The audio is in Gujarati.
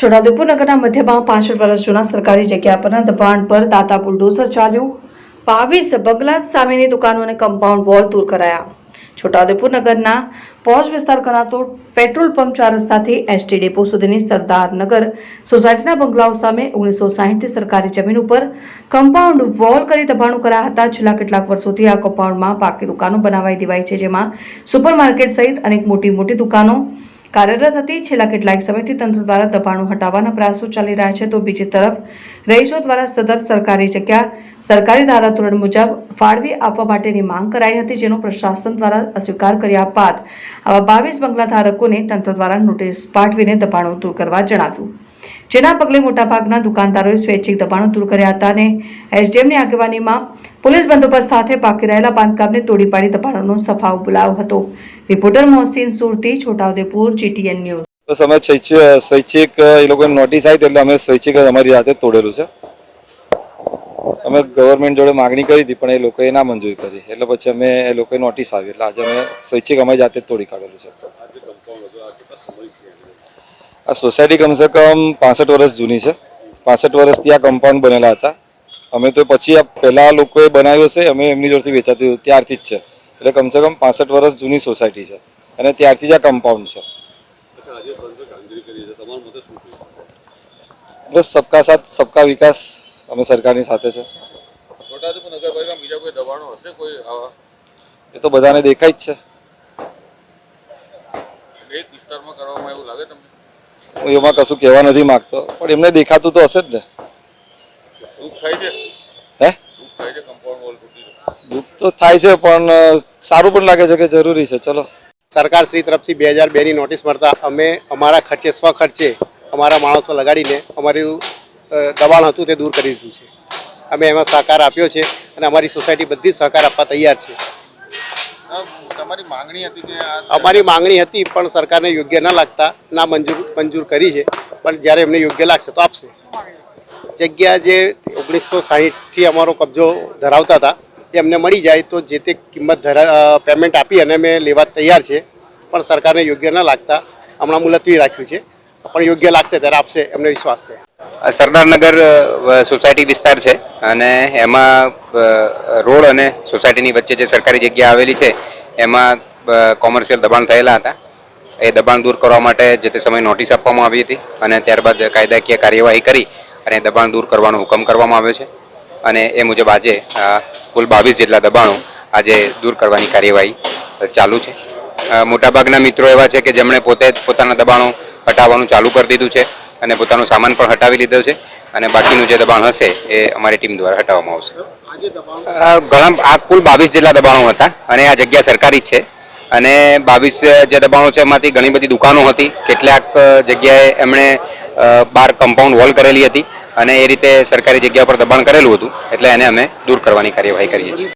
છોટાઉદેપુર નગરના મધ્યમાં પાસઠ વર્ષ જૂના સરકારી જગ્યા પરના દબાણ પર દાતા બુલડોઝર ચાલ્યું. બાવીસ બંગલા સામેની દુકાનો અને કમ્પાઉન્ડ વોલ દૂર કરાયા. છોટાઉદેપુર નગરના પોજ વિસ્તાર ગણાતો પેટ્રોલ પંપ ચાર રસ્તાથી એસટી ડેપો સુધીની સરદારનગર સોસાયટીના બંગલાઓ સામે ઓગણીસો સાહીઠથી સરકારી જમીન ઉપર કમ્પાઉન્ડ વોલ કરી દબાણો કરાયા હતા. છેલ્લા કેટલાક વર્ષોથી આ કમ્પાઉન્ડમાં પાકી દુકાનો બનાવાઈ દેવાઈ છે, જેમાં સુપરમાર્કેટ સહિત અનેક મોટી મોટી દુકાનો કાર્યરત હતી. છેલ્લા કેટલાક સમયથી તંત્ર દ્વારા દબાણો હટાવવાના પ્રયાસો ચાલી રહ્યા છે. તો બીજી તરફ, રહીશો દ્વારા સદર સરકારી જગ્યા, સરકારી ધારાધોરણ મુજબ ફાળવી આપવા માટેની માંગ કરાઈ હતી, જેનો પ્રશાસન દ્વારા અસ્વીકાર કર્યા બાદ આવા બાવીસ બંગલા ધારકોને તંત્ર દ્વારા નોટિસ પાઠવીને દબાણો દૂર કરવા જણાવ્યું. જેના પગલે મોટાભાગના દુકાનદારોએ સ્વૈચ્છિક દબાણો દૂર કર્યા હતા અને એસડીએમની આગેવાનીમાં પોલીસ બંદોબસ્ત સાથે બાકી રહેલા બાંધકામને તોડી પાડી દબાણોનો સફાવ બોલાવ્યો હતો. Reporter Mohsin Surti, Chhotaudepur, GTN news. બસ અમે સ્વૈચ્છિક એ લોકોને નોટિસ આવી એટલે અમે સ્વૈચ્છિક અમારી જાતે તોડેલું છે. અમે ગવર્મેન્ટ જોડે માગણી કરી હતી, પણ એ લોકોએ ના મંજૂર કરી. એટલે પછી અમે એ લોકોએ નોટિસ આવી. એટલે આજે અમે સ્વૈચ્છિક અમારી જાતે તોડી કાઢેલું છે. આ સોસાયટી કમસે કમ પાસઠ વર્ષ જૂની છે. પાસઠ વર્ષથી આ કમ્પાઉન્ડ બનેલા હતા. અમે તો પછી આ પહેલાં લોકોએ બનાવ્યું છે અમે એમની જોડથી વેચાતી ત્યારથી જ છે. એટલે કમસે કમ પાસઠ વર્ષ જૂની સોસાયટી છે. અને ત્યારથી જ આ કમ્પાઉન્ડ છે. બસ સબકા સાથ સબકા વિકાસ અમે સરકારની સાથે છે. એ તો બધાને દેખાય જ છે. હું એમાં કશું કહેવા નથી માંગતો પણ એમને દેખાતું તો હશે જ ને. દુઃખ હે? તો થાય છે પણ સારું પણ લાગે છે કે જરૂરી છે. ચલો. સરકાર શ્રી તરફથી બે હજાર બેની નોટિસ મળતા અમે અમારા ખર્ચે સ્વ ખર્ચે અમારા માણસો લગાડીને અમારું દબાણ હતું તે દૂર કરી દીધું છે. અમે એમાં સહકાર આપ્યો છે અને અમારી સોસાયટી બધી સહકાર આપવા તૈયાર છે. અમારી માંગણી હતી પણ સરકારને યોગ્ય ન લાગતા ના મંજૂર મંજૂર કરી છે. પણ જ્યારે એમને યોગ્ય લાગશે તો આપશે. જગ્યા જે ઓગણીસો સાહીઠથી અમારો કબજો ધરાવતા હતા એ અમને મળી જાય તો જે તે કિંમત ધરા પેમેન્ટ આપી અને અમે લેવા તૈયાર છે. પણ સરકારને યોગ્ય ન લાગતા હમણાં મુલતવી રાખ્યું છે. પણ યોગ્ય લાગશે ત્યારે આપશે એમને વિશ્વાસ છે. સરદારનગર સોસાયટી વિસ્તાર છે. અને એમાં રોડ અને સોસાયટીની વચ્ચે જે સરકારી જગ્યા આવેલી છે, એમાં કોમર્શિયલ દબાણ થયેલા હતા. એ દબાણ દૂર કરવા માટે જે તે સમયે નોટિસ આપવામાં આવી હતી અને ત્યારબાદ કાયદાકીય કાર્યવાહી કરી અને દબાણ દૂર કરવાનો હુકમ કરવામાં આવ્યો છે. અને એ મુજબ આજે કુલ બાવીસ જેટલા દબાણો આજે દૂર કરવાની કાર્યવાહી ચાલુ છે. મોટાભાગના મિત્રો એવા છે કે જેમણે પોતે પોતાના દબાણો હટાવવાનું ચાલુ કરી દીધું છે. અને પોતાનો સામાન પણ હટાવી લીધો છે અને બાકીનું જે દબાણ હશે એ અમારી ટીમ દ્વારા હટાવવામાં આવશે. ઘણા, આ કુલ બાવીસ જેટલા દબાણો હતા અને આ જગ્યા સરકારી જ છે અને બાવીસ જે દબાણો છે એમાંથી ઘણી બધી દુકાનો હતી, કેટલાક જગ્યાએ એમણે બાર કમ્પાઉન્ડ વોલ કરેલી હતી અને એ રીતે સરકારી જગ્યા પર દબાણ કરેલું હતું એટલે એને અમે દૂર કરવાની કાર્યવાહી કરીએ છીએ.